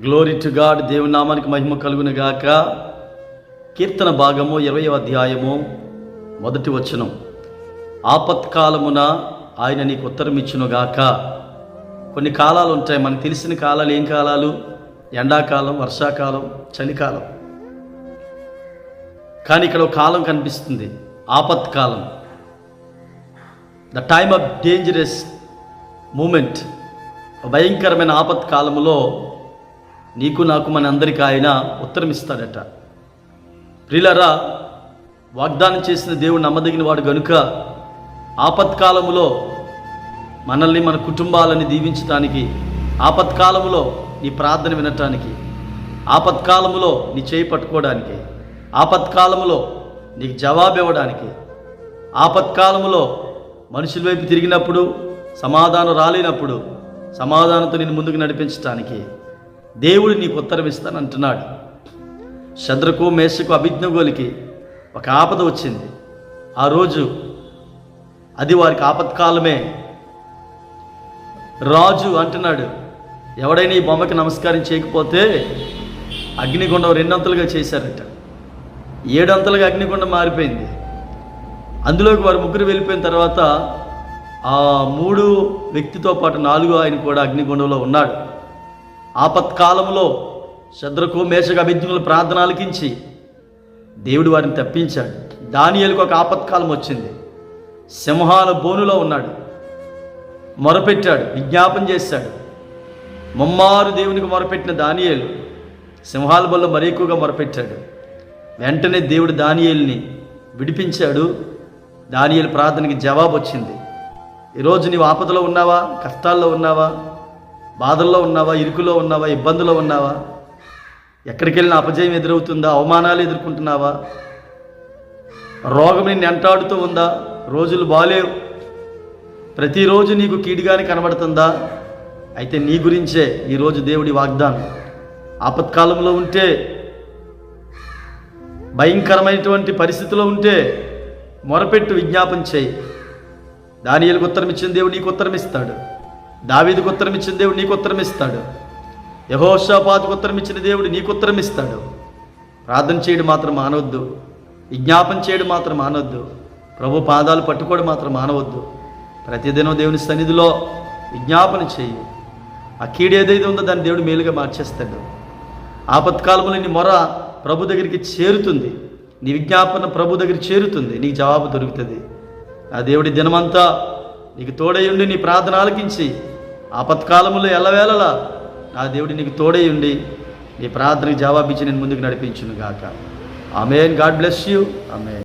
Glory to God దేవుని నామానికి మహిమ కలుగును గాక కీర్తన భాగము ఇరవై అధ్యాయము మొదటి వచనం. ఆపత్కాలమున ఆయన నీకు ఉత్తరం ఇచ్చును గాక కొన్ని కాలాలు ఉంటాయి మనకు తెలిసిన కాలాలు ఏం కాలాలు? ఎండాకాలం వర్షాకాలం చలికాలం. కానీ ఇక్కడ ఒక కాలం కనిపిస్తుంది ఆపత్కాలం. The time of dangerous moment భయంకరమైన ఆపత్కాలములో నీకు నాకు మన అందరికీ ఆయన ఉత్తరం ఇస్తాడట ప్రిలరా వాగ్దానం చేసిన దేవుడు నమ్మదగిన వాడు గనుక ఆపత్కాలములో మనల్ని మన కుటుంబాలని దీవించటానికి ఆపత్కాలములో నీ ప్రార్థన వినటానికి ఆపత్కాలములో నీ చేయి పట్టుకోవడానికి ఆపత్కాలములో నీకు జవాబు ఇవ్వడానికి ఆపత్కాలములో మనుషుల వైపు తిరిగినప్పుడు సమాధానం రాలేనప్పుడు సమాధానంతో నేను ముందుకు నడిపించడానికి దేవుడు నీకు ఉత్తరం ఇస్తానంటున్నాడు శద్రకు మేషకు అభిజ్ఞగోలికి ఒక ఆపద వచ్చింది. ఆ రోజు అది వారికి ఆపత్కాలమే. రాజు అంటున్నాడు ఎవడైనా ఈ బొమ్మకి నమస్కారం చేయకపోతే అగ్నిగుండం రెండంతలుగా చేశారట. ఏడంతలుగా అగ్నిగుండం మారిపోయింది. అందులోకి వారు ముగ్గురు వెళ్ళిపోయిన తర్వాత ఆ మూడు వ్యక్తితో పాటు నాలుగు ఆయన కూడా అగ్నిగుండంలో ఉన్నాడు. ఆపత్కాలంలో శద్రకు మేషకు అభిజ్ఞుల ప్రార్థన ఆలకించి దేవుడు వారిని తప్పించాడు. దానియలకు ఒక ఆపత్కాలం వచ్చింది. సింహాల బోనులో ఉన్నాడు. మొరపెట్టాడు. విజ్ఞాపన చేశాడు. ముమ్మారు దేవునికి మొరపెట్టిన దానియేలు సింహాల బొల్ల మరి ఎక్కువగా మొరపెట్టాడు. వెంటనే దేవుడు దానియేలుని విడిపించాడు. దానియేలు ప్రార్థనకి జవాబు వచ్చింది ఈరోజు నీవు ఆపదలో ఉన్నావా? కష్టాల్లో ఉన్నావా? బాధల్లో ఉన్నావా? ఇరుకులో ఉన్నావా? ఇబ్బందులో ఉన్నావా? ఎక్కడికి వెళ్ళిన అపజయం ఎదురవుతుందా? అవమానాలు ఎదుర్కొంటున్నావా? రోగం నిన్ను ఎంటాడుతూ ఉందా? రోజులు బాలేవు. ప్రతిరోజు నీకు కీడుగానే కనబడుతుందా? అయితే నీ గురించే ఈరోజు దేవుడి వాగ్దానం. ఆపత్కాలంలో ఉంటే భయంకరమైనటువంటి పరిస్థితిలో ఉంటే మొరపెట్టు విజ్ఞాపం చేయి. దానియలకు ఉత్తరం ఇచ్చిన దేవుడు నీకు ఉత్తరం ఇస్తాడు దావీదికి ఉత్తరం ఇచ్చిన దేవుడు నీకు ఉత్తరం ఇస్తాడు. యహోషాపాతికి ఉత్తరం ఇచ్చిన దేవుడు నీకు ఉత్తరం ఇస్తాడు. ప్రార్థన చేయడం మాత్రం మానవద్దు. విజ్ఞాపన చేయడం మాత్రం మానవద్దు. ప్రభు పాదాలు పట్టుకోవడం మాత్రం మానవద్దు. ప్రతిదినం దేవుని సన్నిధిలో విజ్ఞాపన చేయి. ఆ కీడు ఏదైతే ఉందో దాన్ని దేవుడు మేలుగా మార్చేస్తాడు. ఆపత్కాలంలో నీ మొర ప్రభు దగ్గరికి చేరుతుంది. నీ విజ్ఞాపన ప్రభు దగ్గరికి చేరుతుంది. నీకు జవాబు దొరుకుతుంది. ఆ దేవుడి దినమంతా నీకు తోడై ఉండి నీ ప్రార్థన ఆలకించి ఆపత్కాలములో ఎల్లవేళలా నా దేవుడి నీకు తోడై ఉండి నీ ప్రార్థనకి జవాబిచ్చి నేను ముందుకు నడిపించును గాక amen. God bless you. Amen.